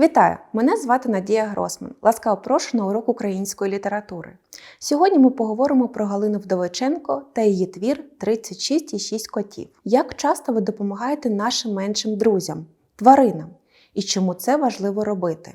Вітаю! Мене звати Надія Гросман. Ласкаво прошу на урок української літератури. Сьогодні ми поговоримо про Галину Вдовиченко та її твір «36 і 6 котів. Як часто ви допомагаєте нашим меншим друзям, тваринам, і чому це важливо робити?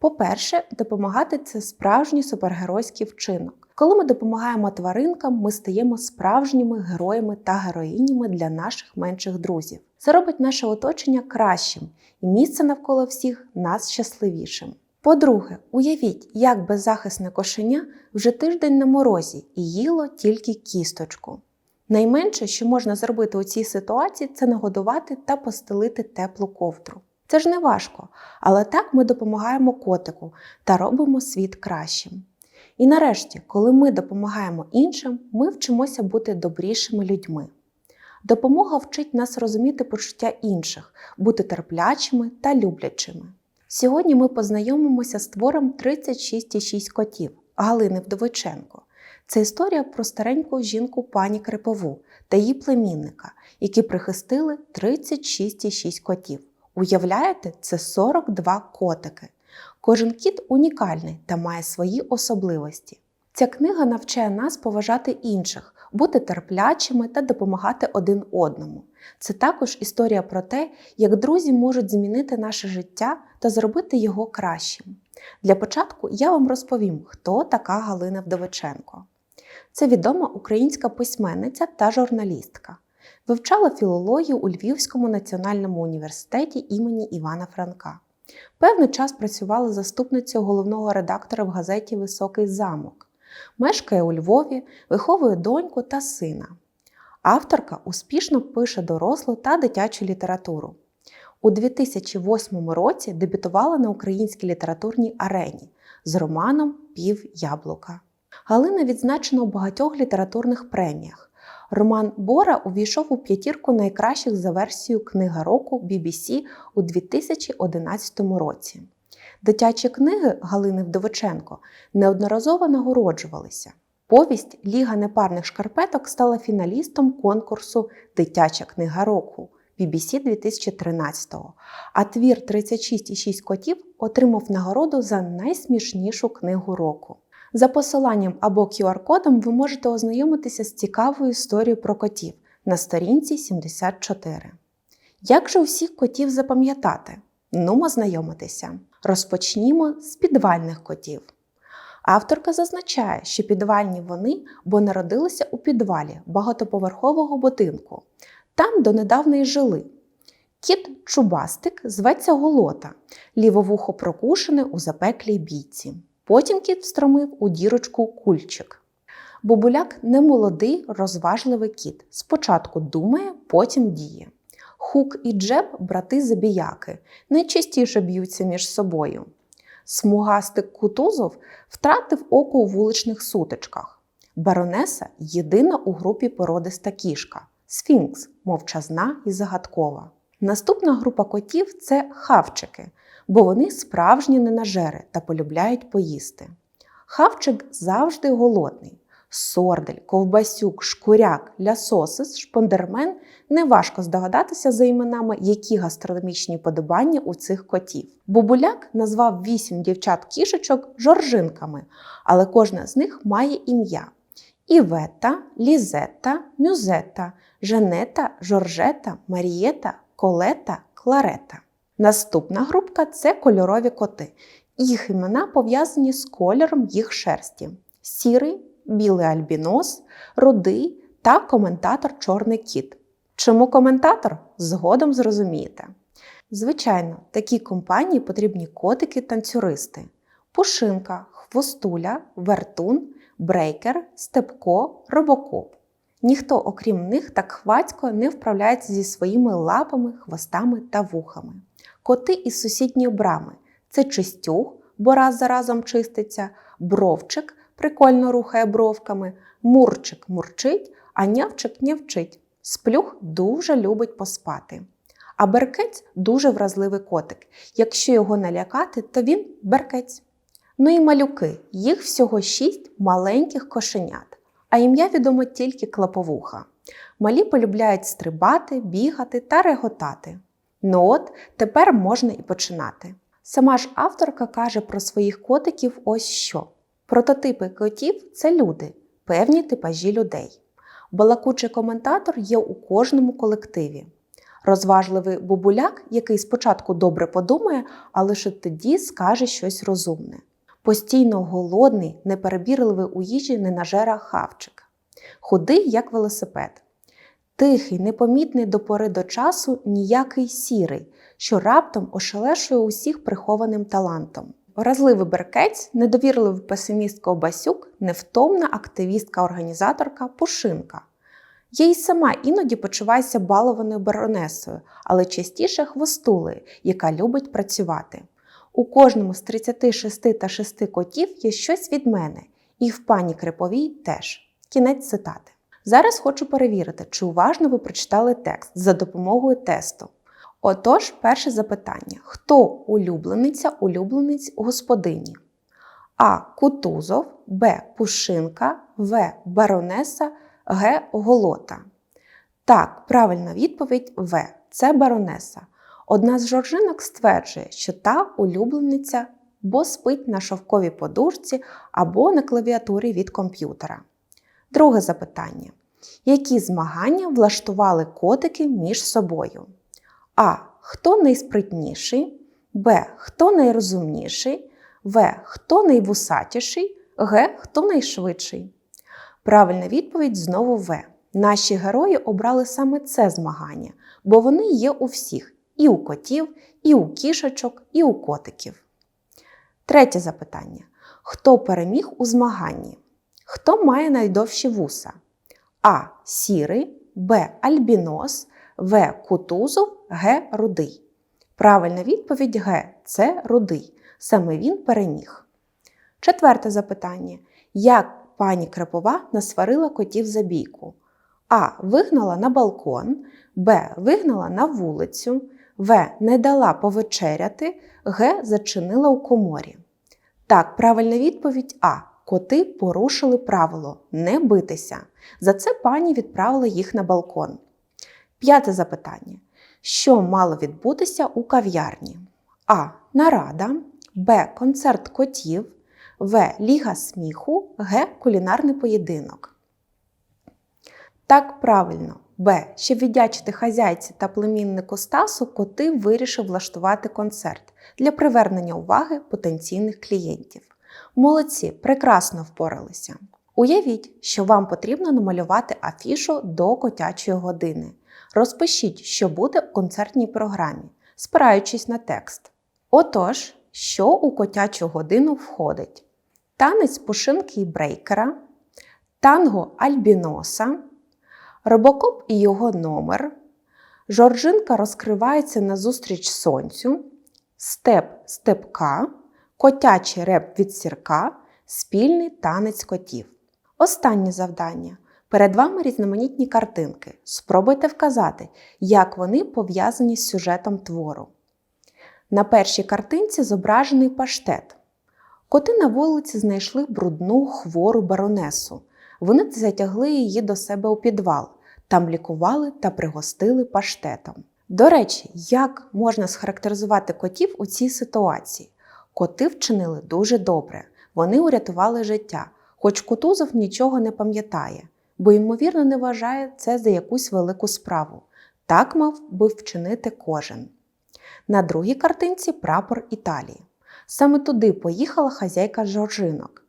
По-перше, допомагати це справжній супергеройський вчинок. Коли ми допомагаємо тваринкам, ми стаємо справжніми героями та героїнями для наших менших друзів. Це робить наше оточення кращим і місце навколо всіх нас щасливішим. По-друге, уявіть, як беззахисне кошеня вже тиждень на морозі і їло тільки кісточку. Найменше, що можна зробити у цій ситуації, це нагодувати та постелити теплу ковдру. Це ж не важко, але так ми допомагаємо котику та робимо світ кращим. І нарешті, коли ми допомагаємо іншим, ми вчимося бути добрішими людьми. Допомога вчить нас розуміти почуття інших, бути терплячими та люблячими. Сьогодні ми познайомимося з твором «36,6 котів Галини Вдовиченко. Це історія про стареньку жінку пані Крипову та її племінника, які прихистили 36,6 котів. Уявляєте, це 42 котики. Кожен кіт унікальний та має свої особливості. Ця книга навчає нас поважати інших, бути терплячими та допомагати один одному. Це також історія про те, як друзі можуть змінити наше життя та зробити його кращим. Для початку я вам розповім, хто така Галина Вдовиченко. Це відома українська письменниця та журналістка. Вивчала філологію у Львівському національному університеті імені Івана Франка. Певний час працювала заступницею головного редактора в газеті Високий замок. Мешкає у Львові, виховує доньку та сина. Авторка успішно пише дорослу та дитячу літературу. У 2008 році дебютувала на українській літературній арені з романом Пів яблука. Галина відзначена у багатьох літературних преміях. Роман Бора увійшов у п'ятірку найкращих за версією Книга року BBC у 2011 році. Дитячі книги Галини Вдовиченко неодноразово нагороджувалися. Повість Ліга непарних шкарпеток стала фіналістом конкурсу Дитяча книга року BBC 2013-го, а твір «36,6 котів отримав нагороду за найсмішнішу книгу року. За посиланням або QR-кодом ви можете ознайомитися з цікавою історією про котів на сторінці 74. Як же усіх котів запам'ятати? Нумо знайомитися. Розпочнімо з підвальних котів. Авторка зазначає, що підвальні вони, бо народилися у підвалі багатоповерхового будинку. Там донедавна й жили. Кіт Чубастик зветься голота, лівовухо прокушене у запеклій бійці. Потім кіт встромив у дірочку кульчик. Бобуляк немолодий, розважливий кіт. Спочатку думає, потім діє. Хук і Джеб брати забіяки, найчастіше б'ються між собою. Смугастик Кутузов втратив око у вуличних сутичках. Баронеса єдина у групі породиста кішка сфінкс, мовчазна і загадкова. Наступна група котів це хавчики, бо вони справжні ненажери та полюбляють поїсти. Хавчик завжди голодний. Сордель, ковбасюк, шкуряк, лясосис, шпондермен неважко здогадатися за іменами, які гастрономічні подобання у цих котів. Бубуляк назвав вісім дівчат-кішечок жоржинками, але кожна з них має ім'я: Івета, Лізета, Мюзета, Жанета, Жоржета, Марієта, Колета, Кларета. Наступна групка це кольорові коти. Їх імена пов'язані з кольором їх шерсті: сірий, білий альбінос, рудий та коментатор Чорний кіт. Чому коментатор? Згодом зрозумієте. Звичайно, такій компанії потрібні котики-танцюристи: пушинка, хвостуля, вертун, брейкер, степко, робокоп. Ніхто, окрім них, так хвацько не вправляється зі своїми лапами, хвостами та вухами. Коти із сусідньої брами це чистюг, бо раз за разом чиститься, бровчик прикольно рухає бровками, мурчик мурчить, а нявчик нявчить. Сплюх дуже любить поспати. А беркець дуже вразливий котик. Якщо його налякати, то він беркець. Ну і малюки, їх всього шість маленьких кошенят, а ім'я відомо тільки клаповуха. Малі полюбляють стрибати, бігати та реготати. Ну от, тепер можна і починати. Сама ж авторка каже про своїх котиків ось що. Прототипи котів це люди, певні типажі людей. Балакучий коментатор є у кожному колективі. Розважливий бубуляк, який спочатку добре подумає, а лише тоді скаже щось розумне. Постійно голодний, неперебірливий у їжі ненажера хавчик. Худий, як велосипед. Тихий, непомітний до пори до часу ніякий сірий, що раптом ошелешує усіх прихованим талантом. Вразливий беркець, недовірливий песиміст Ковбасюк, невтомна активістка-організаторка Пушинка. Я й сама іноді почуваюся балованою баронесою, але частіше хвостулею, яка любить працювати. У кожному з 36 та 6 котів є щось від мене, і в пані Криповій теж. Кінець цитати. Зараз хочу перевірити, чи уважно ви прочитали текст за допомогою тесту. Отож, перше запитання: хто улюблениця, улюбленець господині? А. Кутузов, Б. Пушинка, В. Баронеса, Г. Голота. Так, правильна відповідь В. Це баронеса. Одна з жоржинок стверджує, що та улюблениця бо спить на шовковій подушці або на клавіатурі від комп'ютера. Друге запитання: які змагання влаштували котики між собою? А. Хто найспритніший? Б. Хто найрозумніший? В. Хто найвусатіший? Г. Хто найшвидший? Правильна відповідь знову В. Наші герої обрали саме це змагання, бо вони є у всіх і у котів, і у кішечок, і у котиків. Третє запитання: хто переміг у змаганні? Хто має найдовші вуса? А. Сірий, Б. Альбінос, В. Кутузов, Г. Рудий. Правильна відповідь Г. Це рудий. Саме він переміг. Четверте запитання: як пані Крапова насварила котів за бійку? А. Вигнала на балкон, Б. Вигнала на вулицю, В. Не дала повечеряти, Г. Зачинила у коморі. Так, правильна відповідь А. Коти порушили правило не битися. За це пані відправила їх на балкон. П'яте запитання. Що мало відбутися у кав'ярні? А. Нарада, Б. Концерт котів, В. Ліга сміху, Г. Кулінарний поєдинок. Так, правильно. Б. Щоб віддячити хазяйці та племіннику Стасу, коти вирішив влаштувати концерт для привернення уваги потенційних клієнтів. Молодці, прекрасно впоралися. Уявіть, що вам потрібно намалювати афішу до котячої години. Розпишіть, що буде у концертній програмі, спираючись на текст. Отож, що у котячу годину входить? Танець пушинки і брейкера, танго альбіноса, робокоп і його номер, жоржинка розкривається назустріч сонцю, степ степка, котячий реп від сірка, спільний танець котів. Останнє завдання. Перед вами різноманітні картинки. Спробуйте вказати, як вони пов'язані з сюжетом твору. На першій картинці зображений паштет. Коти на вулиці знайшли брудну хвору баронесу. Вони затягли її до себе у підвал, там лікували та пригостили паштетом. До речі, як можна схарактеризувати котів у цій ситуації? Коти вчинили дуже добре, вони урятували життя, хоч Кутузов нічого не пам'ятає, бо, ймовірно, не вважає це за якусь велику справу. Так мав би вчинити кожен. На другій картинці прапор Італії. Саме туди поїхала хазяйка жоржинок.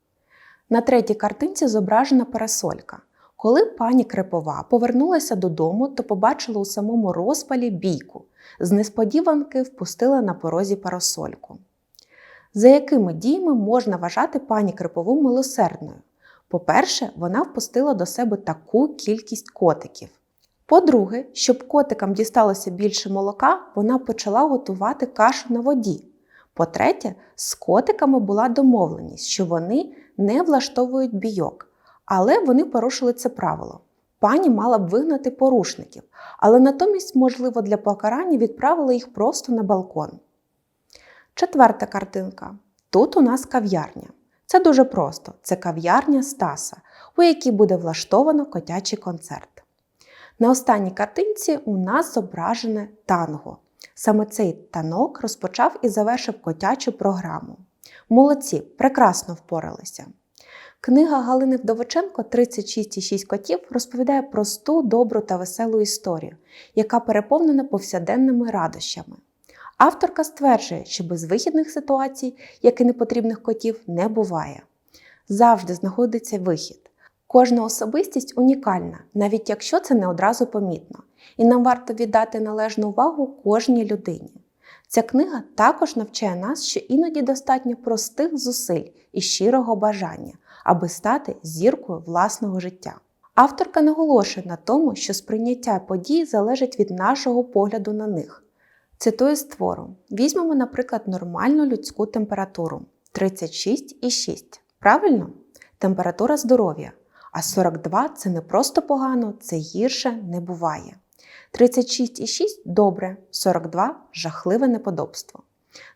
На третій картинці зображена парасолька. Коли пані Крепова повернулася додому, то побачила у самому розпалі бійку. З несподіванки впустила на порозі парасольку. За якими діями можна вважати пані Крипову милосердною? По-перше, вона впустила до себе таку кількість котиків. По-друге, щоб котикам дісталося більше молока, вона почала готувати кашу на воді. По-третє, з котиками була домовленість, що вони не влаштовують бійок, але вони порушили це правило. Пані мала б вигнати порушників, але натомість, можливо, для покарання відправила їх просто на балкон. Четверта картинка. Тут у нас кав'ярня. Це дуже просто: це кав'ярня Стаса, у якій буде влаштовано котячий концерт. На останній картинці у нас зображене танго. Саме цей танок розпочав і завершив котячу програму. Молодці, прекрасно впоралися. Книга Галини Вдовиченко «36,6 котів розповідає просту, добру та веселу історію, яка переповнена повсяденними радощами. Авторка стверджує, що безвихідних ситуацій, як і непотрібних котів, не буває. Завжди знаходиться вихід. Кожна особистість унікальна, навіть якщо це не одразу помітно, і нам варто віддати належну увагу кожній людині. Ця книга також навчає нас, що іноді достатньо простих зусиль і щирого бажання, аби стати зіркою власного життя. Авторка наголошує на тому, що сприйняття подій залежить від нашого погляду на них. Цитую з твору: візьмемо, наприклад, нормальну людську температуру 36,6. Правильно? Температура здоров'я. А 42 це не просто погано, це гірше не буває. 36,6 добре, 42 жахливе неподобство.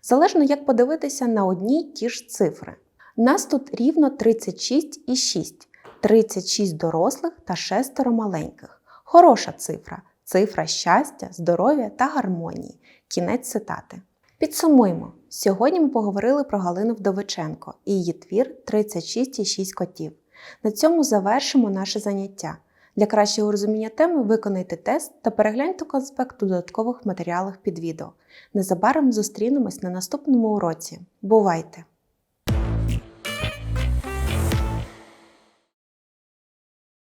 Залежно як подивитися на одні й ті ж цифри. Нас тут рівно 36,6, 36 дорослих та шестеро маленьких. Хороша цифра, цифра щастя, здоров'я та гармонії. Кінець цитати. Підсумуємо. Сьогодні ми поговорили про Галину Вдовиченко і її твір 36,6 котів. На цьому завершимо наше заняття. Для кращого розуміння теми виконайте тест та перегляньте конспект у додаткових матеріалах під відео. Незабаром зустрінемось на наступному уроці. Бувайте!